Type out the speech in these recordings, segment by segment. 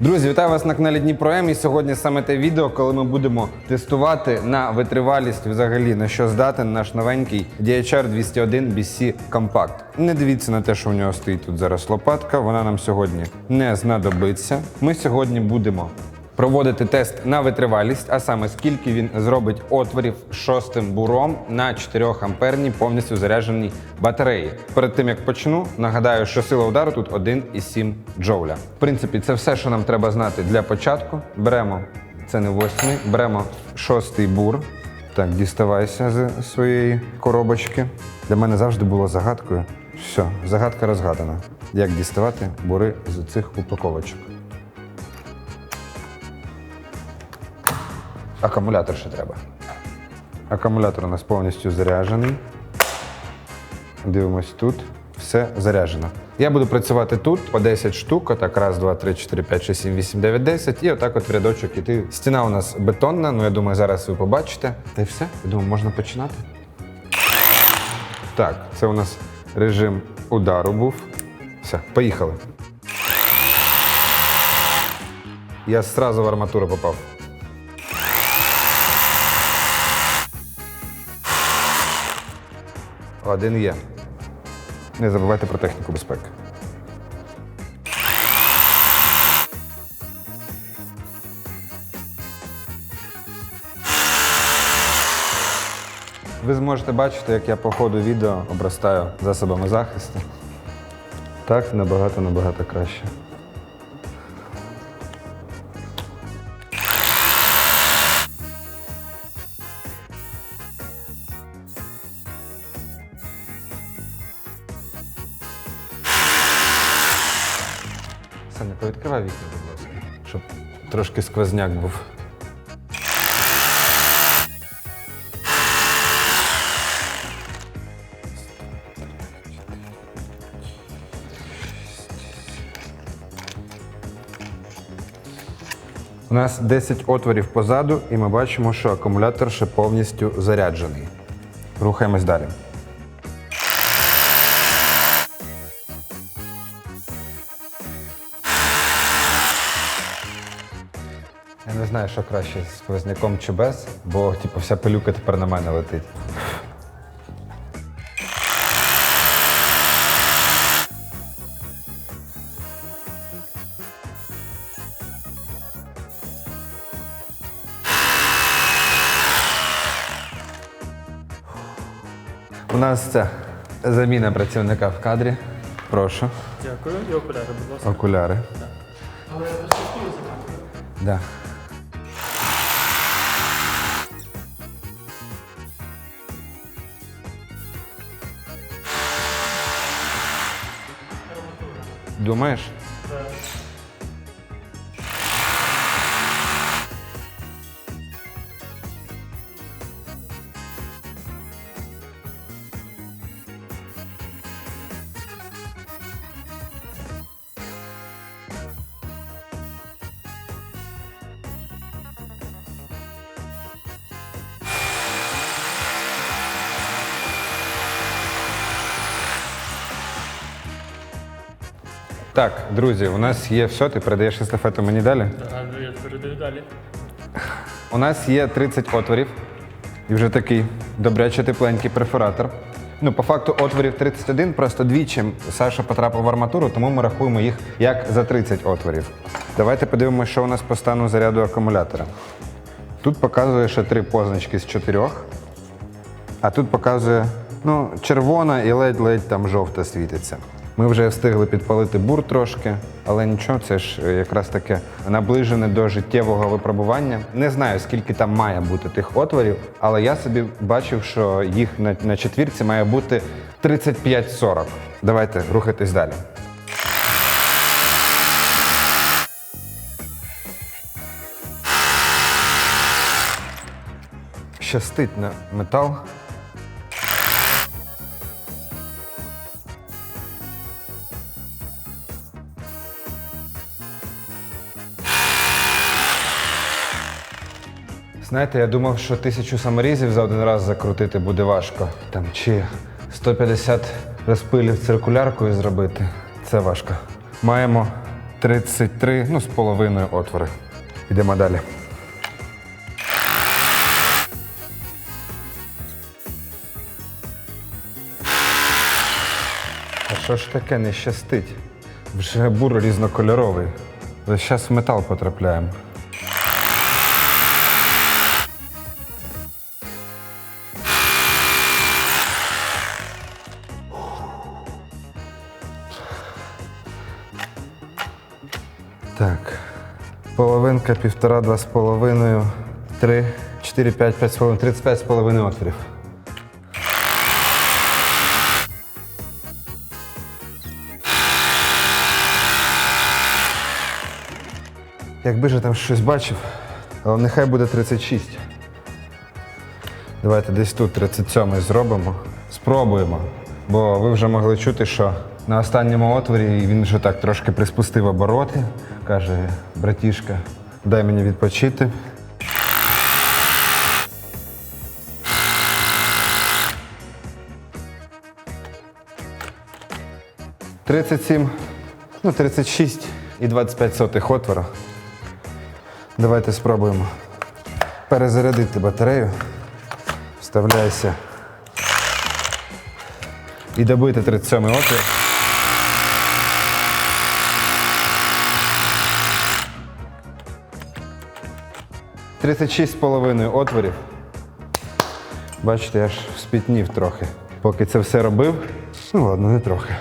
Друзі, вітаю вас на каналі Дніпро М. І сьогодні саме те відео, коли ми будемо тестувати на витривалість взагалі на що здатен наш новенький DHR 201 BC Compact. Не дивіться на те, що в нього стоїть тут зараз лопатка. Вона нам сьогодні не знадобиться. Ми сьогодні будемо проводити тест на витривалість, а саме скільки він зробить отворів шостим буром на 4 амперній повністю зарядженій батареї. Перед тим як почну, нагадаю, що сила удару тут 1,7 джоуля. В принципі, це все, що нам треба знати для початку. Беремо це не восьмий, беремо шостий бур. Так, діставайся з своєї коробочки. Для мене завжди було загадкою. Все, загадка розгадана. Як діставати бури з цих упаковочок. Акумулятор ще треба. Акумулятор у нас повністю заряджений. Дивимось тут. Все заряджено. Я буду працювати тут по 10 штук. Отак, раз, два, три, чотири, п'ять, шість, сім, вісім, дев'ять, десять. І отак от рядочок іти. Стіна у нас бетонна, ну я думаю, зараз ви побачите. Та й все. Я думаю, можна починати. Так, це у нас режим удару був. Все, поїхали. Я зразу в арматуру попав. Один є. Не забувайте про техніку безпеки. Ви зможете бачити, як я по ходу відео обростаю засобами захисту. Так набагато набагато краще. Саня, повідкривай вікна, будь ласка, щоб трошки сквозняк був. У нас 10 отворів позаду, і ми бачимо, що акумулятор ще повністю заряджений. Рухаємось далі. Знаю, що краще з сквозняком чи без, бо типу, вся пилюка тепер на мене летить. У нас це заміна працівника в кадрі. Прошу. Дякую. І окуляри, будь ласка. Окуляри. Але розчастую заканчую. Да. Думаєш? Так, друзі, у нас є все, ти передаєш естафету мені далі. Так, я передаю далі. У нас є 30 отворів і вже такий добряче тепленький перфоратор. Ну, по факту отворів 31, просто двічі Саша потрапив в арматуру, тому ми рахуємо їх як за 30 отворів. Давайте подивимося, що у нас по стану заряду акумулятора. Тут показує ще три позначки з чотирьох, а тут показує ну, червона і ледь-ледь там жовта світиться. Ми вже встигли підпалити бур трошки, але нічого, це ж якраз таке наближене до життєвого випробування. Не знаю, скільки там має бути тих отворів, але я собі бачив, що їх на, на четвірці має бути 35-40. Давайте рухатись далі. Щастить на метал. Знаєте, я думав, що тисячу саморізів за один раз закрутити буде важко. Там чи 150 розпилів циркуляркою зробити. Це важко. Маємо 33, ну з половиною отвори. Йдемо далі. А що ж таке не щастить? Вже бур різнокольоровий. Час в метал потрапляємо. Так. Половинка, півтора, два з половиною, три, чотири, п'ять, п'ять з половиною, тридцять п'ять з половиною отворів. Якби же там щось бачив, але нехай буде 36. Давайте десь тут 37 зробимо. Спробуємо. Бо ви вже могли чути, що на останньому отворі він вже так трошки приспустив обороти. Каже, братішка, дай мені відпочити. Тридцять сім, ну 36 і 25 сотих отвора. Давайте спробуємо перезарядити батарею. Вставляйся. І добити 37 отвір. Тридцять шість з половиною отворів. Бачите, я ж спітнів трохи. Поки це все робив. Ну ладно, не трохи.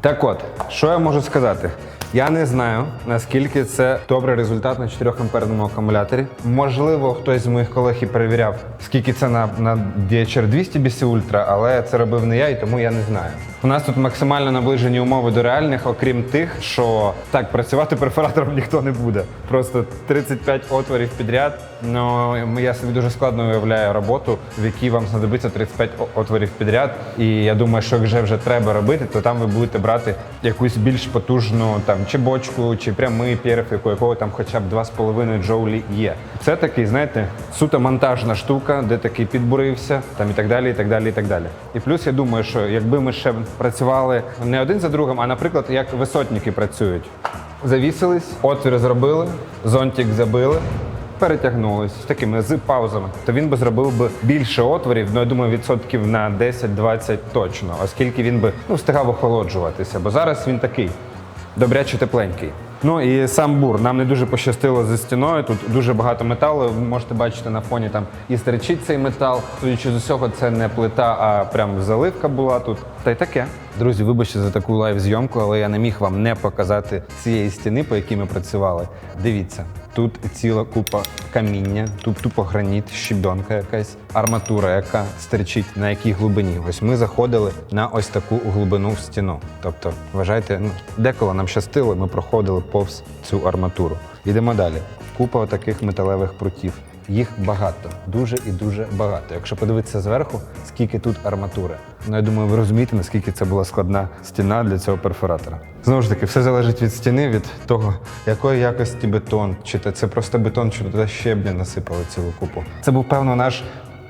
Так от, що я можу сказати? Я не знаю, наскільки це добрий результат на 4 амперному акумуляторі. Можливо, хтось з моїх колег і перевіряв, скільки це на, на DHR 200 BC Ultra, але це робив не я, і тому я не знаю. У нас тут максимально наближені умови до реальних, окрім тих, що так, працювати перфоратором ніхто не буде. Просто 35 отворів підряд. Ну я собі дуже складно уявляю роботу, в якій вам знадобиться 35 о- отворів підряд. І я думаю, що якщо вже треба робити, то там ви будете брати якусь більш потужну там чи бочку, чи прямий перфік, у якого там хоча б 2,5 джоулі є. Це такий, знаєте, суто монтажна штука, де такий підбурився, там і так далі, і так далі, і так далі. І плюс я думаю, що якби ми ще працювали не один за другим, а наприклад, як висотники працюють. Завісились, отвір зробили, зонтик забили, перетягнулись з такими з паузами, то він би зробив би більше отворів, ну я думаю, відсотків на 10-20 точно, оскільки він би ну, встигав охолоджуватися. Бо зараз він такий добряче тепленький. Ну і сам бур. Нам не дуже пощастило зі стіною. Тут дуже багато металу. Ви можете бачити на фоні там і стерчить цей метал. Судячи з усього, це не плита, а прям заливка була тут. Та й таке. Друзі, вибачте за таку лайв-зйомку, але я не міг вам не показати цієї стіни, по якій ми працювали. Дивіться, тут ціла купа каміння, тут тупо граніт, щебенка якась, арматура, яка стерчить на якій глибині. Ось ми заходили на ось таку глибину в стіну. Тобто, вважайте, ну деколи нам щастило, ми проходили повз цю арматуру. Йдемо далі. Купа таких металевих прутів. Їх багато, дуже і дуже багато. Якщо подивитися зверху, скільки тут арматури. Ну я думаю, ви розумієте, наскільки це була складна стіна для цього перфоратора. Знову ж таки, все залежить від стіни, від того, якої якості бетон, чи це просто бетон, чи туди щебня насипали цілу купу. Це був певно наш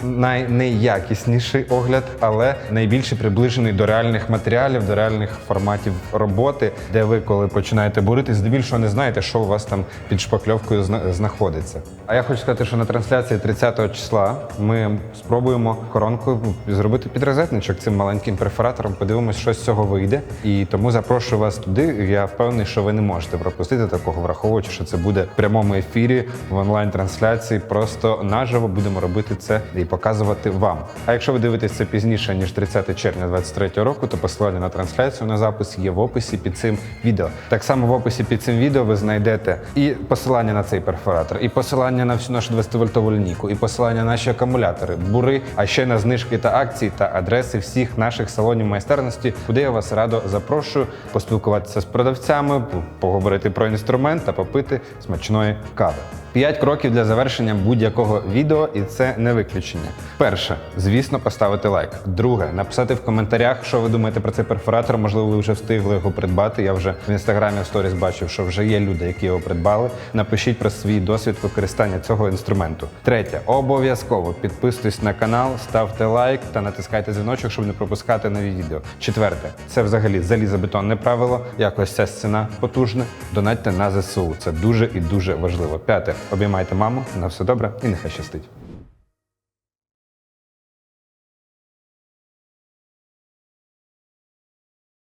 найнеякісніший огляд, але найбільше приближений до реальних матеріалів, до реальних форматів роботи, де ви, коли починаєте бурити, здебільшого не знаєте, що у вас там під шпакльовкою зна- знаходиться. А я хочу сказати, що на трансляції 30-го числа ми спробуємо коронкою зробити підрозетничок цим маленьким перфоратором. Подивимось, що з цього вийде. І тому запрошую вас туди. Я впевнений, що ви не можете пропустити такого, враховуючи, що це буде в прямому ефірі в онлайн-трансляції. Просто наживо будемо робити це і показувати вам. А якщо ви дивитесь це пізніше ніж 30 червня 2023 року, то посилання на трансляцію на запис є в описі під цим відео. Так само в описі під цим відео ви знайдете і посилання на цей перфоратор, і посилання на всю нашу 20-вольтову лінійку, і посилання на наші акумулятори, бури, а ще на знижки та акції та адреси всіх наших салонів майстерності, куди я вас радо запрошую поспілкуватися з продавцями, поговорити про інструмент та попити смачної кави. П'ять кроків для завершення будь-якого відео, і це не виключення. Перше, звісно, поставити лайк. Друге, написати в коментарях, що ви думаєте про цей перфоратор. Можливо, ви вже встигли його придбати. Я вже в інстаграмі в сторіс бачив, що вже є люди, які його придбали. Напишіть про свій досвід використання цього інструменту. Третє, обов'язково підписуйтесь на канал, ставте лайк та натискайте дзвіночок, щоб не пропускати нові відео. Четверте, це взагалі залізобетонне правило. Якось ця стіна потужна. Донатьте на ЗСУ. Це дуже і дуже важливо. П'яте, обіймайте маму. На все добре і нехай щастить.